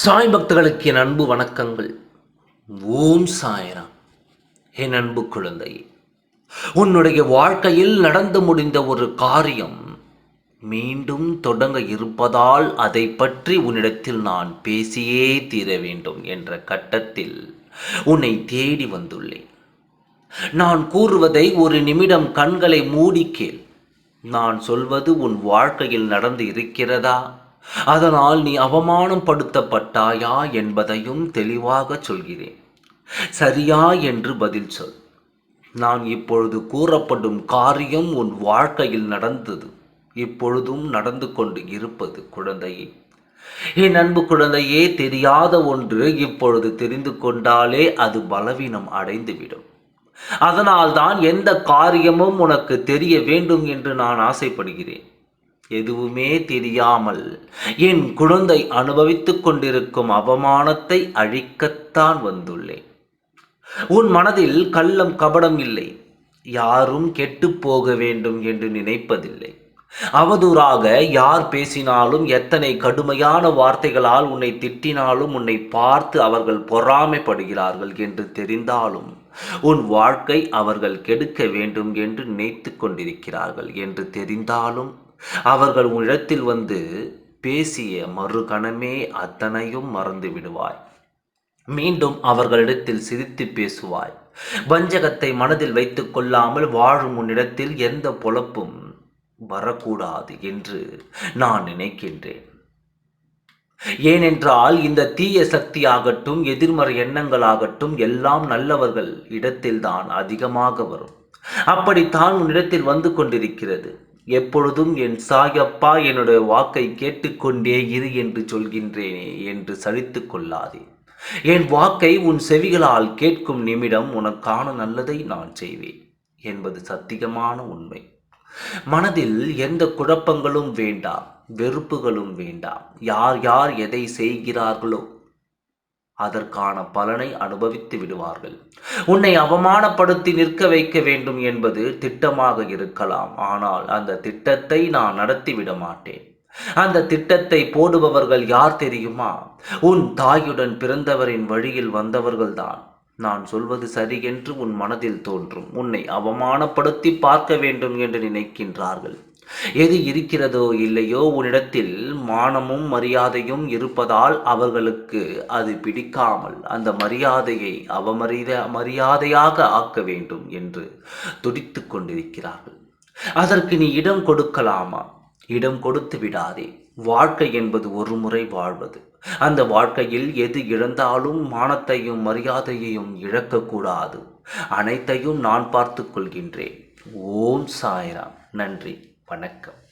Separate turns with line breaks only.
சாய் பக்தர்களுக்கு என் அன்பு வணக்கங்கள். ஓம் சாய்ராம். என் அன்பு குழந்தை உன்னுடைய வாழ்க்கையில் நடந்து முடிந்த ஒரு காரியம் மீண்டும் தொடங்க இருப்பதால் அதை பற்றி உன்னிடத்தில் நான் பேசியே தீர வேண்டும் என்ற கட்டத்தில் உன்னை தேடி வந்துள்ளேன். நான் கூறுவதை ஒரு நிமிடம் கண்களை மூடிக்கேள் நான் சொல்வது உன் வாழ்க்கையில் நடந்து இருக்கிறதா? அதனால் நீ அவமானப்படுத்தப்பட்டாயா என்பதையும் தெளிவாக சொல்கிறேன். சரியா என்று பதில் சொல். நான் இப்பொழுது கூறப்படும் காரியம் உன் வாழ்க்கையில் நடந்தது. இப்பொழுதும் நடந்து கொண்டு இருப்பது குழந்தையே. என் அன்பு குழந்தையே தெரியாத ஒன்று இப்பொழுது தெரிந்து கொண்டாலே அது பலவீனம் அடைந்துவிடும். அதனால்தான் எந்த காரியமும் உனக்கு தெரிய வேண்டும் என்று நான் ஆசைப்படுகிறேன். எதுவுமே தெரியாமல் என் குழந்தை அனுபவித்துக் கொண்டிருக்கும் அவமானத்தை அழிக்கத்தான் வந்துள்ளேன். உன் மனதில் கள்ளம் கபடம் இல்லை. யாரும் கெட்டுப் போக வேண்டும் என்று நினைப்பதில்லை. அவதூறாக யார் பேசினாலும் எத்தனை கடுமையான வார்த்தைகளால் உன்னை திட்டினாலும் உன்னை பார்த்து அவர்கள் பொறாமைப்படுகிறார்கள் என்று தெரிந்தாலும் உன் வாழ்க்கை அவர்கள் கெடுக்க வேண்டும் என்று நினைத்து கொண்டிருக்கிறார்கள் என்று தெரிந்தாலும் அவர்கள் உன்னிடத்தில் வந்து பேசிய மறுகணமே அத்தனையும் மறந்து விடுவாய். மீண்டும் அவர்களிடத்தில் சிரித்து பேசுவாய். வஞ்சகத்தை மனதில் வைத்துக் கொள்ளாமல் வாழும் உன்னிடத்தில் எந்த பொழப்பும் வரக்கூடாது என்று நான் நினைக்கின்றேன். ஏனென்றால் இந்த தீய சக்தியாகட்டும் எதிர்மறை எண்ணங்களாகட்டும் எல்லாம் நல்லவர்கள் இடத்தில்தான் அதிகமாக வரும். அப்படித்தான் உன்னிடத்தில் வந்து கொண்டிருக்கிறது. எப்பொழுதும் என் சாயப்பா என்னுடைய வாக்கை கேட்டுக்கொண்டே இரு என்று சொல்கின்றேனே என்று சலித்து கொள்ளாதே. என் வாக்கை உன் செவிகளால் கேட்கும் நிமிடம் உனக்கான நல்லதை நான் செய்வேன் என்பது சத்தியமான உண்மை. மனதில் எந்த குழப்பங்களும் வேண்டாம் வெறுப்புகளும் வேண்டாம். யார் யார் எதை செய்கிறார்களோ அதற்கான பலனை அனுபவித்து விடுவார்கள். உன்னை அவமானப்படுத்தி நிற்க வைக்க வேண்டும் என்பது திட்டமாக இருக்கலாம். ஆனால் அந்த திட்டத்தை நான் நடத்திவிட மாட்டேன். அந்த திட்டத்தை போடுபவர்கள் யார் தெரியுமா? உன் தாயுடன் பிறந்தவரின் வழியில் வந்தவர்கள்தான். நான் சொல்வது சரி என்று உன் மனதில் தோன்றும். உன்னை அவமானப்படுத்தி பார்க்க வேண்டும் என்று நினைக்கின்றார்கள். எது இருக்கிறதோ இல்லையோ உன்னிடத்தில் மானமும் மரியாதையும் இருப்பதால் அவர்களுக்கு அது பிடிக்காமல் அந்த மரியாதையை அவமரித மரியாதையாக ஆக்க வேண்டும் என்று துடித்து கொண்டிருக்கிறார்கள். அதற்கு நீ இடம் கொடுக்கலாமா? இடம் கொடுத்து விடாதே. வாழ்க்கை என்பது ஒரு முறை வாழ்வது. அந்த வாழ்க்கையில் எது இழந்தாலும் மானத்தையும் மரியாதையையும் இழக்கக்கூடாது. அனைத்தையும் நான் பார்த்து கொள்கின்றேன். ஓம் சாய்ராம். நன்றி. வணக்கம்.